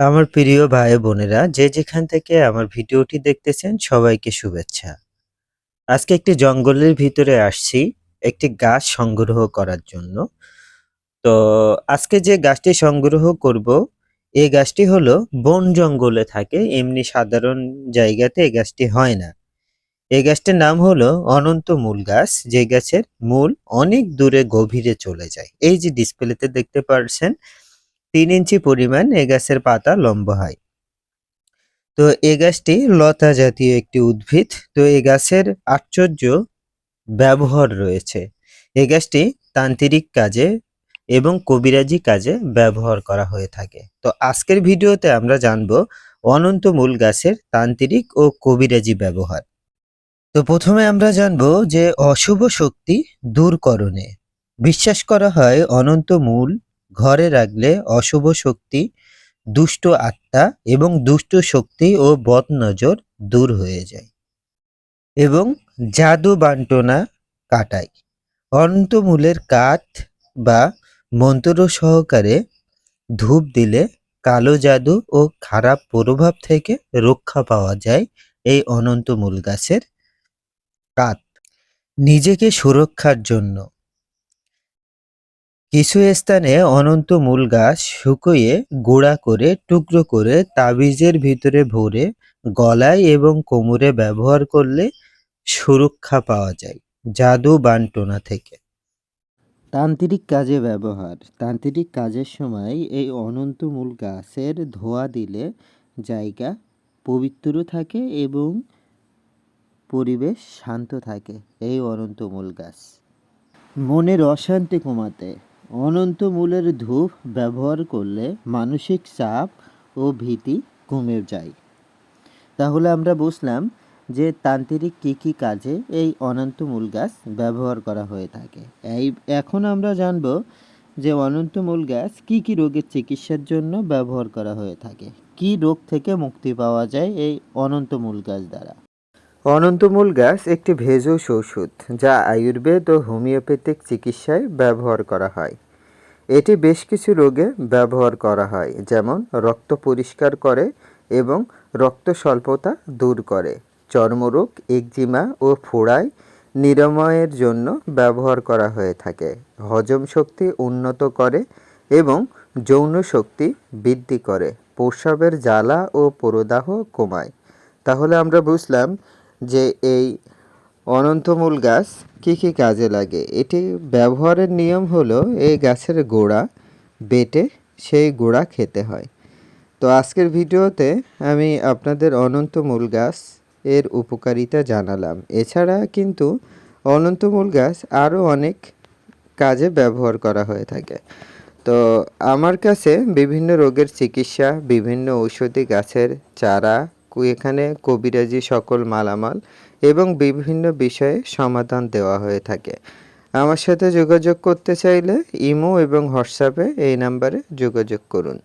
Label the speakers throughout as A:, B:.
A: আমার প্রিয় ভাই বোনেরা, যে যেখান থেকে আমার ভিডিওটি দেখতেছেন, সবাইকে শুভেচ্ছা। আজকে একটি জঙ্গলের ভিতরে আসছি, একটি গাছ সংগ্রহ করার জন্য। তো আজকে যে গাছটি সংগ্রহ করব, এই গাছটি হলো বন জঙ্গলে থাকে, এমনি সাধারণ জায়গাতে এই গাছটি হয় না। এই গাছটির নাম হলো অনন্ত মূল গাছ, যে গাছের মূল অনেক দূরে গভীরে চলে যায়। এই যে ডিসপ্লেতে দেখতে পারছেন তিন ইঞ্চি পরিমাণ এ গাছের পাতা লম্বা হয়। তো এ গাছটি লতা জাতীয় একটি উদ্ভিদ। তো এই গাছের আশ্চর্য ব্যবহার রয়েছে। এই গাছটি তান্ত্রিক কাজে এবং কবিরাজি কাজে ব্যবহার করা হয়ে থাকে। তো আজকের ভিডিওতে আমরা জানব অনন্ত মূল গাছের তান্ত্রিক ও কবিরাজি ব্যবহার। তো প্রথমে আমরা জানব যে অশুভ শক্তি দূরকরণে। বিশ্বাস করা হয় অনন্ত মূল ঘরে রাখলে অশুভ শক্তি, দুষ্ট আত্মা এবং দুষ্ট শক্তি ও বদনজর দূর হয়ে যায় এবং জাদু বান্টনা কাটায়। অনন্ত মূলের কাঠ বা মন্ত্র সহকারে ধূপ দিলে কালো জাদু ও খারাপ প্রভাব থেকে রক্ষা পাওয়া যায় এই অনন্তমূল গাছের কাঠ। নিজেকে সুরক্ষার জন্য কিছু স্থানে অনন্ত মূল গাছ শুকিয়ে গুঁড়া করে, টুকরো করে তাবিজের ভিতরে ভরে, গলায় এবং কোমরে ব্যবহার করলে সুরক্ষা পাওয়া যায় জাদু বান্টনা থেকে। তান্ত্রিক কাজে ব্যবহার। তান্ত্রিক কাজের সময় এই অনন্ত মূল গাছের ধোয়া দিলে জায়গা পবিত্র থাকে এবং পরিবেশ শান্ত থাকে এই অনন্ত মূল গাছ। মনের অশান্তি কমাতে অনন্ত মূলের ধূপ ব্যবহার করলে মানসিক চাপ ও ভীতি কমে যায়। তাহলে আমরা বুঝলাম যে তান্ত্রিক কী কী কাজে এই অনন্ত মূল গাছ ব্যবহার করা হয়ে থাকে। এই, এখন আমরা জানব যে অনন্ত মূল গাছ কী কী রোগের চিকিৎসার জন্য ব্যবহার করা হয়ে থাকে। কী রোগ থেকে মুক্তি পাওয়া যায় এই অনন্ত মূল গাছ দ্বারা? অনন্তমূল গাছ একটি ভেষজ ঔষধ যা আয়ুর্বেদ ও হোমিওপ্যাথিক চিকিৎসায় ব্যবহার করা হয়। এটি বেশ কিছু রোগে ব্যবহার করা হয়, যেমন রক্ত পরিষ্কার করে এবং রক্ত স্বল্পতা দূর করে, চর্মরোগ, একজিমা ও ফোড়ায় নিরাময়ের জন্য ব্যবহার করা হয়ে থাকে, হজম শক্তি উন্নত করে এবং যৌন শক্তি বৃদ্ধি করে, প্রস্রাবের জ্বালা ও প্রদাহ কমায়। তাহলে আমরা বুঝলাম যে এই অনন্তমূল গাছ কী কী কাজে লাগে? এটি ব্যবহারের নিয়ম হলো এই গাছের গোড়া বেটে সেই গোড়া খেতে হয়। তো আজকের ভিডিওতে আমি আপনাদের অনন্তমূল গাছ এর উপকারিতা জানালাম। এছাড়া কিন্তু অনন্তমূল গাছ আরও অনেক কাজে ব্যবহার করা হয়ে থাকে। তো আমার কাছে বিভিন্ন রোগের চিকিৎসা, বিভিন্ন ঔষধি গাছের চারা এখানে কবিরাজি সকল মালামাল এবং বিভিন্ন বিষয়ে সমাধান দেওয়া হয়ে থাকে। আমার সাথে যোগাযোগ করতে চাইলে ইমো এবং হোয়াটসঅ্যাপে এই নাম্বারে যোগাযোগ করুন।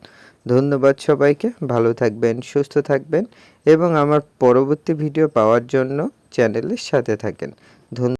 A: ধন্যবাদ সবাইকে, ভালো থাকবেন, সুস্থ থাকবেন এবং আমার পরবর্তী ভিডিও পাওয়ার জন্য চ্যানেলের সাথে থাকেন। ধন্য